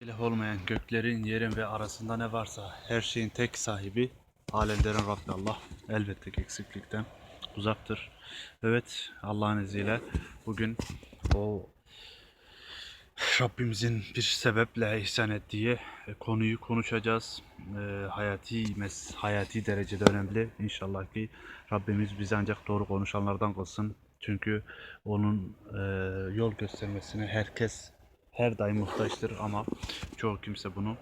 İlah olmayan göklerin, yerin ve arasında ne varsa her şeyin tek sahibi alemlerin Rabbi Allah. Elbette ki eksiklikten uzaktır. Evet Allah'ın izniyle bugün o Rabbimizin bir sebeple ihsan ettiği e, konuyu konuşacağız. E, hayati mes hayati derecede önemli. İnşallah ki Rabbimiz bizi ancak doğru konuşanlardan kılsın. Çünkü onun e, yol göstermesine herkes her daim muhtaçtır ama çoğu kimse bunu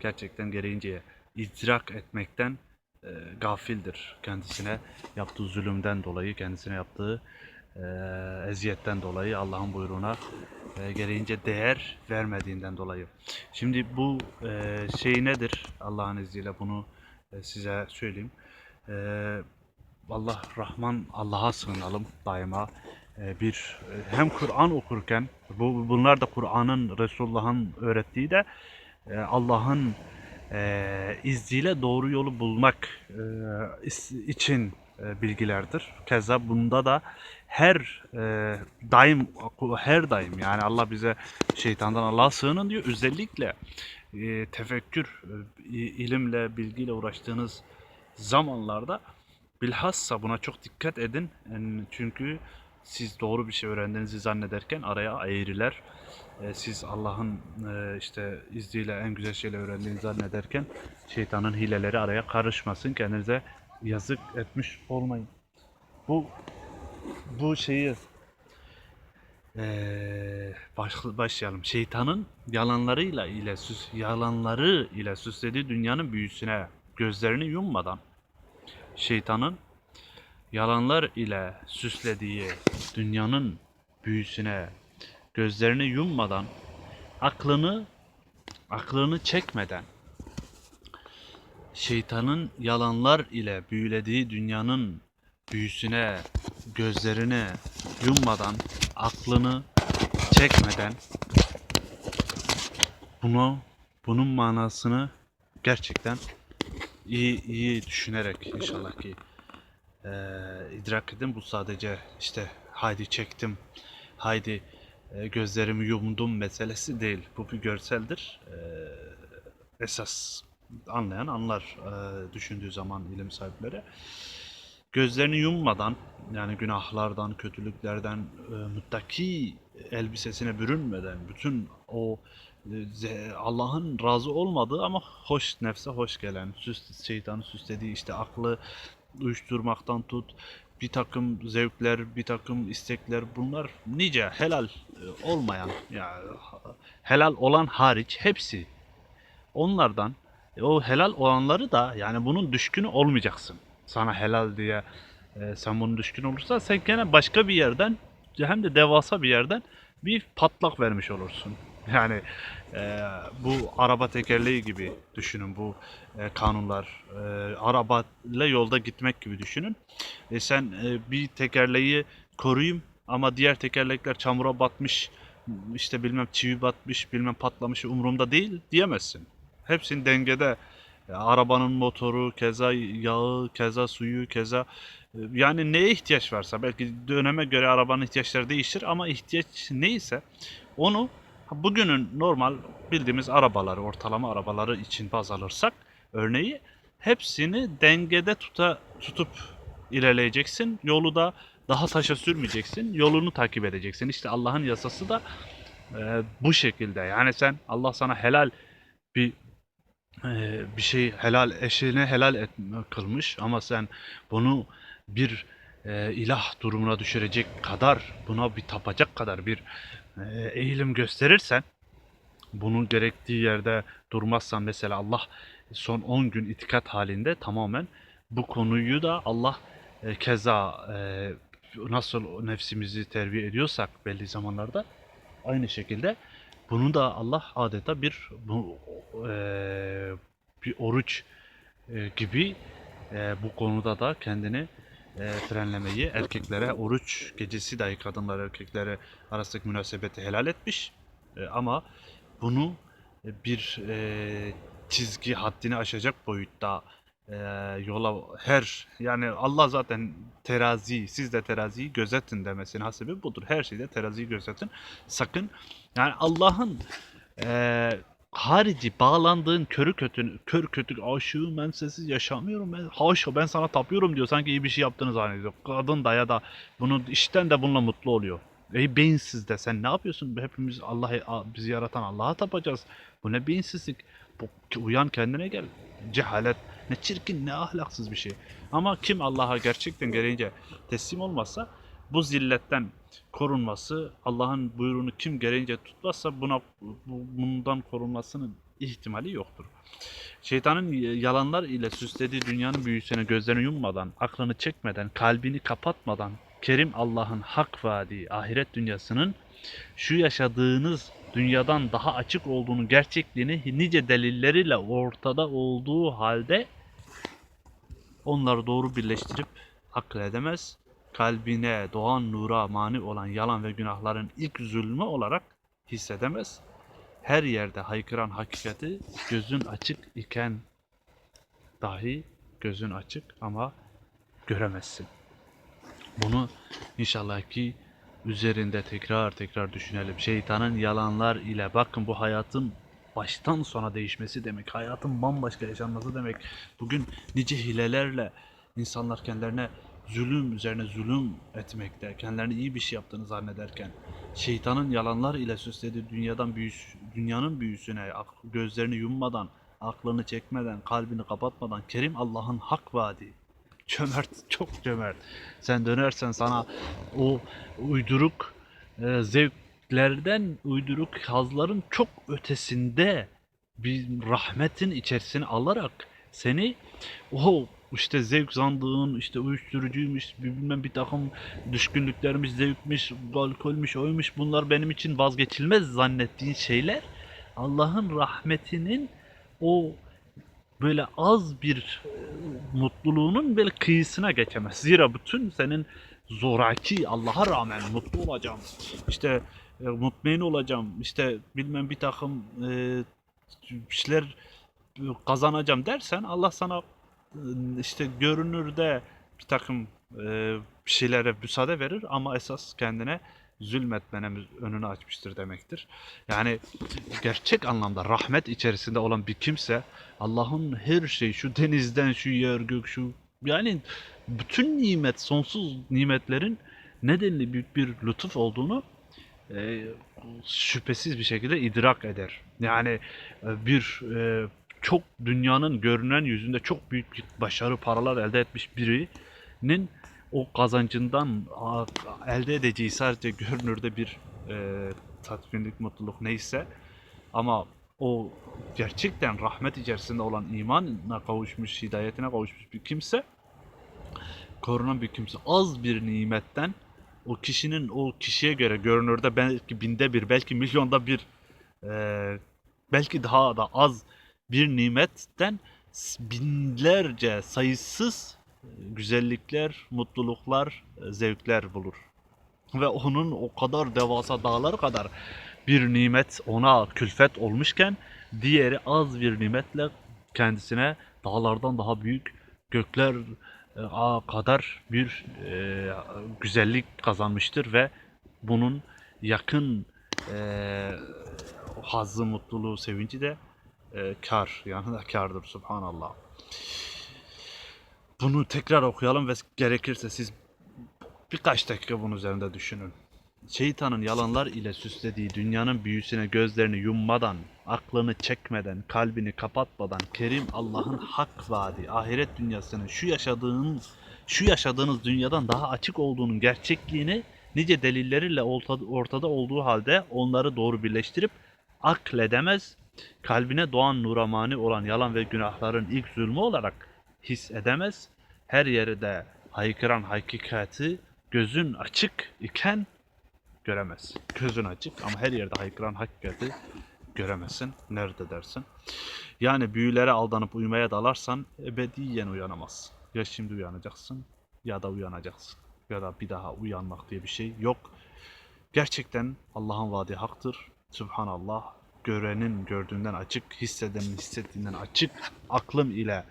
gerçekten gereğince idrak etmekten e, gafildir. Kendisine yaptığı zulümden dolayı, kendisine yaptığı e, eziyetten dolayı Allah'ın buyruğuna e, gereğince değer vermediğinden dolayı. Şimdi bu e, şey nedir? Allah'ın izniyle bunu e, size söyleyeyim. E, Allah Rahman Allah'a sığınalım daima. E, bir e, hem Kur'an okurken bu bunlar da Kur'an'ın Resulullah'ın öğrettiği de e, Allah'ın e, doğru yolu bulmak için bilgilerdir. Keza bunda da her e, daim her daim yani Allah bize şeytandan Allah'a sığının diyor. Özellikle e, tefekkür, e, ilimle, bilgiyle uğraştığınız zamanlarda bilhassa buna çok dikkat edin. Çünkü siz doğru bir şey öğrendiğinizi zannederken araya eğriler. E, siz Allah'ın e, işte izniyle en güzel şeyler öğrendiğinizi zannederken şeytanın hileleri araya karışmasın. Kendinize yazık etmiş olmayın. Bu bu şeyi baş- başlayalım. Şeytanın yalanlarıyla ile süs yalanları ile süslediği dünyanın büyüsüne gözlerini yummadan şeytanın yalanlar ile süslediği dünyanın büyüsüne gözlerini yummadan aklını aklını çekmeden şeytanın yalanlar ile büyülediği dünyanın büyüsüne gözlerini yummadan aklını çekmeden bunu bunun manasını gerçekten iyi iyi düşünerek inşallah ki eee, idrak edin. Bu sadece işte haydi çektim, haydi e, gözlerimi yumdum meselesi değil. Bu bir görseldir. Eee, esas anlayan anlar eee, düşündüğü zaman ilim sahipleri. Gözlerini yummadan yani günahlardan, kötülüklerden e, muttaki elbisesine bürünmeden bütün o e, Allah'ın razı olmadığı ama hoş nefse hoş gelen süs, şeytanın süslediği işte aklı uyuşturmaktan tut bir takım zevkler, bir takım istekler bunlar nice helal e, olmayan ya helal olan hariç hepsi onlardan e, o helal olanları da yani bunun düşkünü olmayacaksın. Sana helal diye e, sen bunun düşkün olursa sen gene başka bir yerden hem de devasa bir yerden bir patlak vermiş olursun. Yani e, bu araba tekerleği gibi düşünün bu e, kanunlar. E, arabayla yolda gitmek gibi düşünün. E, sen e, bir tekerleği koruyayım ama diğer tekerlekler çamura batmış, işte bilmem çivi batmış, bilmem patlamış umurumda değil diyemezsin. Hepsinin dengede. E, arabanın motoru, keza yağı, keza suyu, keza e, yani neye ihtiyaç varsa belki döneme göre arabanın ihtiyaçları değişir ama ihtiyaç neyse onu bugünün normal bildiğimiz arabaları, ortalama arabaları için baz alırsak örneği hepsini dengede tuta, tutup ilerleyeceksin. Yolu da daha taşa sürmeyeceksin. Yolunu takip edeceksin. İşte Allah'ın yasası da e, bu şekilde. Yani sen Allah sana helal bir e, bir şey helal eşine helal et, kılmış ama sen bunu bir e, ilah durumuna düşürecek kadar buna bir tapacak kadar bir e, eğilim gösterirsen bunun gerektiği yerde durmazsan mesela Allah son 10 gün itikat halinde tamamen bu konuyu da Allah e, keza e, nasıl nefsimizi terbiye ediyorsak belli zamanlarda aynı şekilde bunu da Allah adeta bir bu e, bir oruç e, gibi e, bu konuda da kendini e, frenlemeyi erkeklere oruç gecesi dahi kadınlar erkeklere arasındaki münasebeti helal etmiş. E, ama bunu bir e, çizgi haddini aşacak boyutta e, yola her yani Allah zaten terazi siz de teraziyi gözetin demesinin hasebi budur. Her şeyde teraziyi gözetin. Sakın yani Allah'ın e, harici bağlandığın körü kötü kör kötü aşığım ben sensiz yaşamıyorum ben haşa ben sana tapıyorum diyor sanki iyi bir şey yaptığını zannediyor. Kadın da ya da bunu işten de bununla mutlu oluyor. Ey beyinsiz de sen ne yapıyorsun? Hepimiz Allah bizi yaratan Allah'a tapacağız. Bu ne beyinsizlik? Uyan kendine gel. Cehalet ne çirkin ne ahlaksız bir şey. Ama kim Allah'a gerçekten gereğince teslim olmazsa bu zilletten korunması, Allah'ın buyruğunu kim gereğince tutmazsa buna bu- bundan korunmasının ihtimali yoktur. Şeytanın yalanlar ile süslediği dünyanın büyüsüne gözlerini yummadan, aklını çekmeden, kalbini kapatmadan, Kerim Allah'ın hak vaadi ahiret dünyasının şu yaşadığınız dünyadan daha açık olduğunu gerçekliğini nice delilleriyle ortada olduğu halde onları doğru birleştirip akıl edemez. Kalbine doğan nura mani olan yalan ve günahların ilk zulmü olarak hissedemez. Her yerde haykıran hakikati gözün açık iken dahi gözün açık ama göremezsin. Bunu inşallah ki üzerinde tekrar tekrar düşünelim. Şeytanın yalanlar ile bakın bu hayatın baştan sona değişmesi demek. Hayatın bambaşka yaşanması demek. Bugün nice hilelerle insanlar kendilerine zulüm üzerine zulüm etmekte, kendilerine iyi bir şey yaptığını zannederken şeytanın yalanlar ile süslediği dünyadan büyüs, dünyanın büyüsüne gözlerini yummadan, aklını çekmeden, kalbini kapatmadan Kerim Allah'ın hak vaadi cömert, çok cömert. Sen dönersen sana o uyduruk e, zevklerden, uyduruk hazların çok ötesinde bir rahmetin içerisine alarak seni o işte zevk sandığın işte uyuşturucuymuş bilmem bir takım düşkünlüklermiş zevkmiş alkolmüş oymuş bunlar benim için vazgeçilmez zannettiğin şeyler Allah'ın rahmetinin o böyle az bir e, mutluluğunun böyle kıyısına geçemez. Zira bütün senin zoraki Allah'a rağmen mutlu olacağım. İşte e, mutmain olacağım. İşte bilmem bir takım e, şeyler e, kazanacağım dersen Allah sana e, işte görünürde bir takım e, şeylere müsaade verir ama esas kendine zulmetmene mü- önünü açmıştır demektir. Yani gerçek anlamda rahmet içerisinde olan bir kimse Allah'ın her şey şu denizden şu yer gök şu yani bütün nimet sonsuz nimetlerin nedenli büyük bir lütuf olduğunu e, şüphesiz bir şekilde idrak eder. Yani e, bir e, çok dünyanın görünen yüzünde çok büyük bir başarı paralar elde etmiş birinin o kazancından elde edeceği sadece görünürde bir e, tatminlik, mutluluk neyse ama o gerçekten rahmet içerisinde olan imanına kavuşmuş, hidayetine kavuşmuş bir kimse korunan bir kimse az bir nimetten o kişinin o kişiye göre görünürde belki binde bir, belki milyonda bir e, belki daha da az bir nimetten binlerce sayısız güzellikler, mutluluklar, e, zevkler bulur. Ve onun o kadar devasa dağlar kadar bir nimet ona külfet olmuşken diğeri az bir nimetle kendisine dağlardan daha büyük gökler e, kadar bir e, güzellik kazanmıştır ve bunun yakın e, hazzı, mutluluğu, sevinci de e, kar yanında kardır subhanallah. Bunu tekrar okuyalım ve gerekirse siz birkaç dakika bunun üzerinde düşünün. Şeytanın yalanlar ile süslediği dünyanın büyüsüne gözlerini yummadan, aklını çekmeden, kalbini kapatmadan Kerim Allah'ın hak vaadi, ahiret dünyasının şu yaşadığın şu yaşadığınız dünyadan daha açık olduğunun gerçekliğini nice delilleriyle ortada olduğu halde onları doğru birleştirip akledemez, kalbine doğan nuramani olan yalan ve günahların ilk zulmü olarak his edemez, her yerde haykıran hakikati gözün açık iken göremez. Gözün açık ama her yerde haykıran hakikati göremezsin. Nerede dersin? Yani büyülere aldanıp uyumaya dalarsan ebediyen uyanamazsın. Ya şimdi uyanacaksın ya da uyanacaksın. Ya da bir daha uyanmak diye bir şey yok. Gerçekten Allah'ın vaadi haktır. Subhanallah. Görenin gördüğünden açık, hissedenin hissettiğinden açık, aklım ile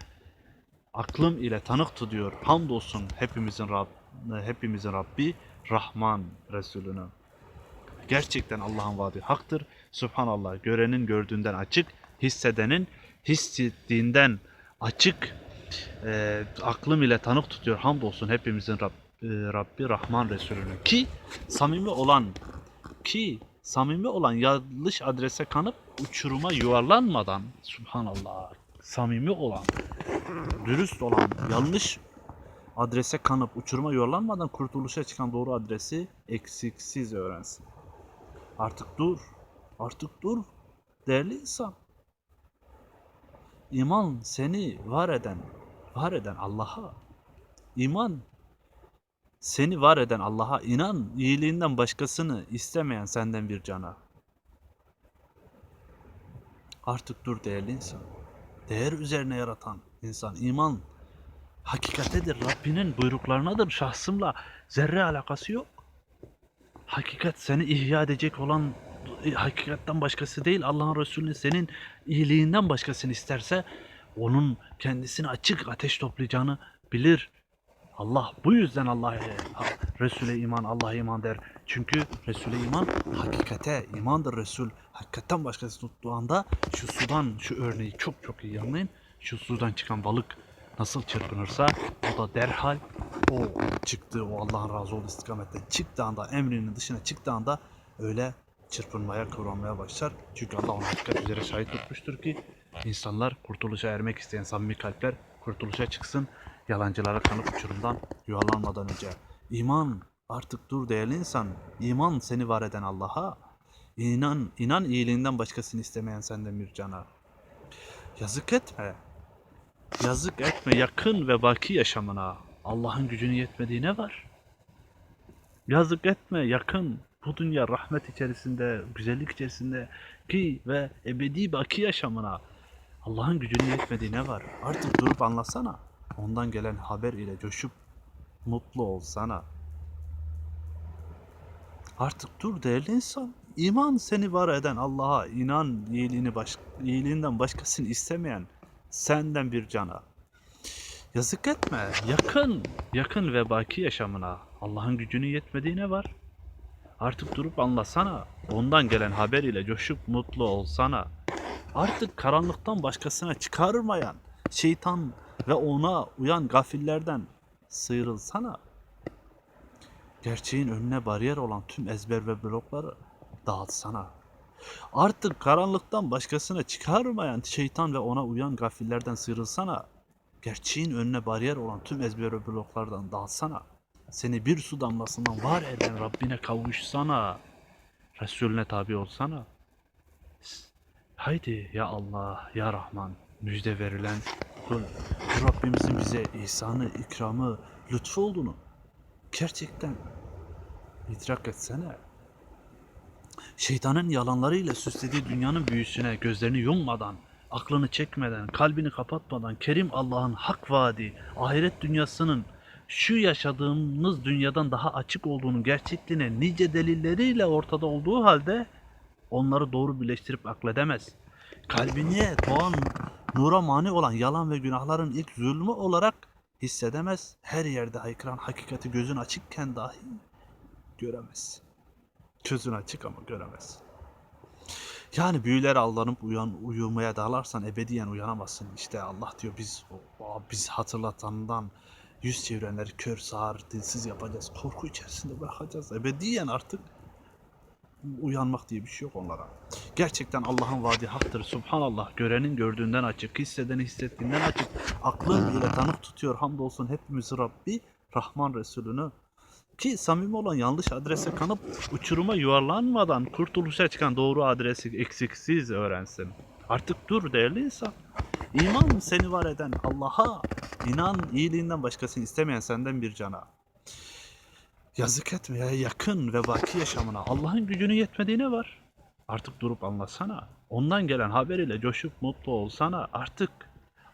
aklım ile tanık tutuyor. Hamdolsun hepimizin Rab, hepimizin Rabbi Rahman Resulüne. Gerçekten Allah'ın vaadi haktır. Subhanallah. Görenin gördüğünden açık, hissedenin hissettiğinden açık. Ee, aklım ile tanık tutuyor. Hamdolsun hepimizin Rab, e, Rabbi Rahman Resulü'nü. Ki samimi olan ki samimi olan yanlış adrese kanıp uçuruma yuvarlanmadan subhanallah samimi olan dürüst olan yanlış adrese kanıp uçuruma yuvarlanmadan kurtuluşa çıkan doğru adresi eksiksiz öğrensin. Artık dur. Artık dur. Değerli insan. İman seni var eden, var eden Allah'a. İman seni var eden Allah'a inan iyiliğinden başkasını istemeyen senden bir cana. Artık dur değerli insan. Değer üzerine yaratan insan. iman hakikatedir. Rabbinin buyruklarınadır. Şahsımla zerre alakası yok. Hakikat seni ihya edecek olan e, hakikatten başkası değil. Allah'ın Resulü senin iyiliğinden başkasını isterse onun kendisini açık ateş toplayacağını bilir. Allah bu yüzden Allah'a Resul'e iman, Allah'a iman der. Çünkü Resul'e iman hakikate imandır Resul. Hakikatten başkası tuttuğu anda şu sudan şu örneği çok çok iyi anlayın. Şu sudan çıkan balık nasıl çırpınırsa o da derhal o çıktığı o Allah'ın razı olduğu istikametten çıktığı anda emrinin dışına çıktığı anda öyle çırpınmaya kıvranmaya başlar. Çünkü Allah onu hakikat üzere şahit tutmuştur ki insanlar kurtuluşa ermek isteyen samimi kalpler kurtuluşa çıksın. Yalancılara kanıp uçurumdan yuvarlanmadan önce. İman artık dur değerli insan. İman seni var eden Allah'a. İnan, inan iyiliğinden başkasını istemeyen senden bir cana. Yazık etme. Yazık etme yakın ve baki yaşamına. Allah'ın gücünü yetmediği ne var? Yazık etme yakın. Bu dünya rahmet içerisinde, güzellik içerisinde ki ve ebedi baki yaşamına. Allah'ın gücünü yetmediği ne var? Artık durup anlasana. Ondan gelen haber ile coşup mutlu olsana. Artık dur değerli insan. İman seni var eden Allah'a inan iyiliğini baş, iyiliğinden başkasını istemeyen senden bir cana. Yazık etme. Yakın, yakın ve baki yaşamına. Allah'ın gücünün yetmediğine var. Artık durup anlasana. Ondan gelen haber ile coşup mutlu olsana. Artık karanlıktan başkasına çıkarmayan şeytan ve ona uyan gafillerden sıyrılsana. Gerçeğin önüne bariyer olan tüm ezber ve blokları dağıtsana. Artık karanlıktan başkasına çıkarmayan şeytan ve ona uyan gafillerden sıyrılsana. Gerçeğin önüne bariyer olan tüm ezber bloklardan dağıtsana. Seni bir su damlasından var eden Rabbine kavuşsana. Resulüne tabi olsana. Haydi ya Allah, ya Rahman, müjde verilen kul. Rabbimizin bize ihsanı, ikramı, lütfu olduğunu gerçekten idrak etsene. Şeytanın yalanlarıyla süslediği dünyanın büyüsüne gözlerini yummadan, aklını çekmeden, kalbini kapatmadan Kerim Allah'ın hak vaadi, ahiret dünyasının şu yaşadığımız dünyadan daha açık olduğunu gerçekliğine nice delilleriyle ortada olduğu halde onları doğru birleştirip akledemez. Kalbine doğan nura mani olan yalan ve günahların ilk zulmü olarak hissedemez. Her yerde haykıran hakikati gözün açıkken dahi göremez. Gözün açık ama göremez. Yani büyülere aldanıp uyan, uyumaya dalarsan ebediyen uyanamazsın. İşte Allah diyor biz biz hatırlatandan yüz çevirenleri kör, sağır, dilsiz yapacağız. Korku içerisinde bırakacağız. Ebediyen artık uyanmak diye bir şey yok onlara. Gerçekten Allah'ın vaadi haktır. Subhanallah. Görenin gördüğünden açık, hissedeni hissettiğinden açık. Aklı ile tanık tutuyor. Hamdolsun hepimiz Rabbi Rahman Resulünü. Ki samimi olan yanlış adrese kanıp uçuruma yuvarlanmadan kurtuluşa çıkan doğru adresi eksiksiz öğrensin. Artık dur değerli insan. İman seni var eden Allah'a inan iyiliğinden başkasını istemeyen senden bir cana. Yazık etme ya yakın ve baki yaşamına Allah'ın gücünü yetmediğine var. Artık durup anlasana. Ondan gelen haber ile coşup mutlu olsana. Artık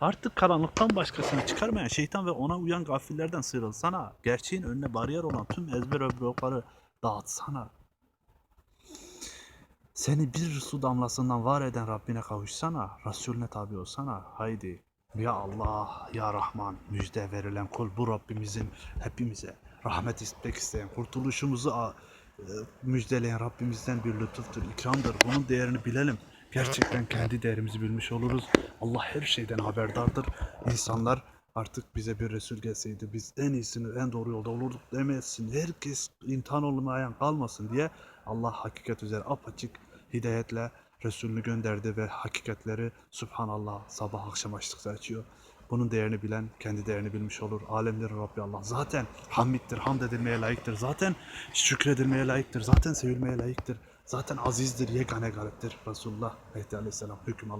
artık karanlıktan başkasını çıkarmayan şeytan ve ona uyan gafillerden sıyrılsana. Gerçeğin önüne bariyer olan tüm ezber ve blokları dağıtsana. Seni bir su damlasından var eden Rabbine kavuşsana. Resulüne tabi olsana. Haydi. Ya Allah, Ya Rahman, müjde verilen kul bu Rabbimizin hepimize rahmet istemek isteyen, kurtuluşumuzu e, müjdeleyen Rabbimizden bir lütuftur, ikramdır. Bunun değerini bilelim. Gerçekten kendi değerimizi bilmiş oluruz. Allah her şeyden haberdardır. İnsanlar artık bize bir Resul gelseydi biz en iyisini, en doğru yolda olurduk demesin. Herkes imtihan olmayan kalmasın diye Allah hakikat üzere apaçık hidayetle Resulünü gönderdi ve hakikatleri Subhanallah sabah akşam açtıkça açıyor. Bunun değerini bilen kendi değerini bilmiş olur. Alemlerin Rabbi Allah. Zaten hamiddir, hamd edilmeye layıktır. Zaten şükredilmeye layıktır. Zaten sevilmeye layıktır. Zaten azizdir, yegane galiptir. Resulullah Mehdi Aleyhisselam hüküm Allah.